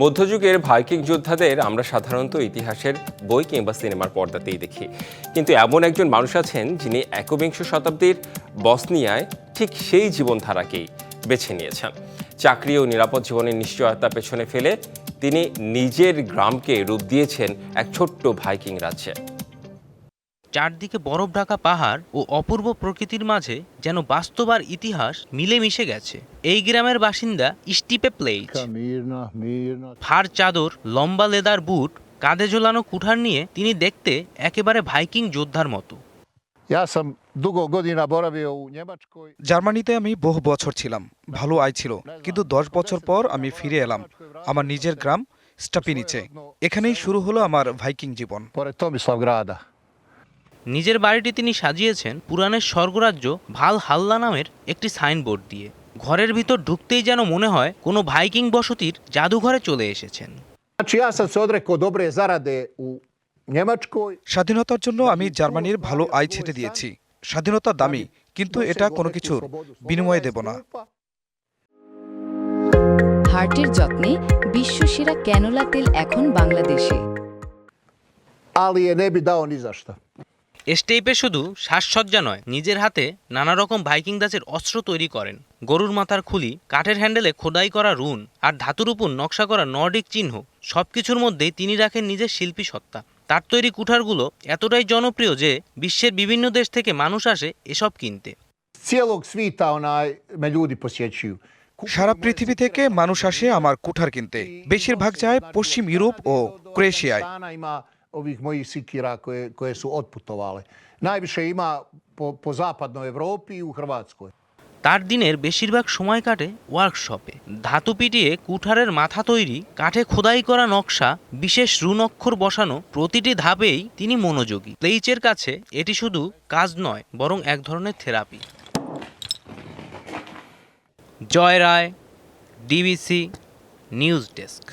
মধ্যযুগের ভাইকিং যোদ্ধাদের আমরা সাধারণত ইতিহাসের বই কিংবা সিনেমার পর্দাতেই দেখি। কিন্তু এমন একজন মানুষ আছেন যিনি একবিংশ শতাব্দীর বসনিয়ায় ঠিক সেই জীবনধারাকেই বেছে নিয়েছেন। চাকরি ও নিরাপদ জীবনের নিশ্চয়তা পেছনে ফেলে তিনি নিজের গ্রামকে রূপ দিয়েছেন এক ছোট্ট ভাইকিং রাজ্যে। চারদিকে বরফ ঢাকা পাহাড় ও অপূর্ব প্রকৃতির মাঝে যেন বাস্তব আর ইতিহাস মিলে মিশে গেছে এই গ্রামের বাসিন্দা স্টিপে mirna. ফার চাদর লম্বা লেদার বুট কাঁধে ঝোলানো কুঠার নিয়ে তিনি দেখতে একেবারে ভাইকিং যোদ্ধার মতো. জার্মানিতে আমি বহু বছর ছিলাম ভালো আয় ছিল কিন্তু দশ বছর পর আমি ফিরে এলাম আমার নিজের গ্রাম স্টাপিনিচে এখানেই শুরু হলো আমার ভাইকিং জীবন. নিজের বাড়িটি তিনি সাজিয়েছেন পুরাণের স্বর্গরাজ্য ভালো হাল্লা নামের একটি সাইনবোর্ড দিয়ে। ঘরের ভিতর ঢুকতেই যেন মনে হয় কোনো ভাইকিং বসতির জাদুঘরে চলে এসেছেন. স্বাধীনতার জন্য আমি জার্মানির ভালো আয় ছেড়ে দিয়েছি। স্বাধীনতা দামি কিন্তু এটা কোনো কিছুর বিনিময়ে দেব না। হার্টের যত্নে বিশ্বসেরা ক্যানোলা তেল এখন বাংলাদেশে। Ali je ne bi dao ni za šta. স্টেপে শুধু সাজসজ্জা নয় নিজের হাতে নানা রকম ভাইকিং দাসের অস্ত্র তৈরি করেন। গরুর মাথার খুলি কাঠের হ্যান্ডেলে খোদাই করা রুন আর ধাতুর উপর নকশা করা নর্ডিক চিহ্ন সবকিছুর মধ্যেই তিনি রাখেন নিজের শিল্পী সত্তা। তার তৈরি কুঠারগুলো এতটাই জনপ্রিয় যে বিশ্বের বিভিন্ন দেশ থেকে মানুষ আসে এসব কিনতে. সারা পৃথিবী থেকে মানুষ আসে আমার কুঠার কিনতে। বেশিরভাগ যায় পশ্চিম ইউরোপ ও ক্রোয়েশিয়ায়। Ovih mojih sikira koje, koje su otputovale. Najviše ima po, po zapadnoj Evropi i u Hrvatskoj. তার দিনের বেশিরভাগ সময় কাটে ওয়ার্কশপে ধাতু পিটিয়ে কুঠারের মাথা তৈরি কাঠে খোদাই করা নকশা বিশেষ রুনক্ষর বসানো প্রতিটি ধাপেই তিনি মনোযোগী প্লেইচের কাছে এটি শুধু কাজ নয় বরং এক ধরনের therapy Joy Roy DBC news desk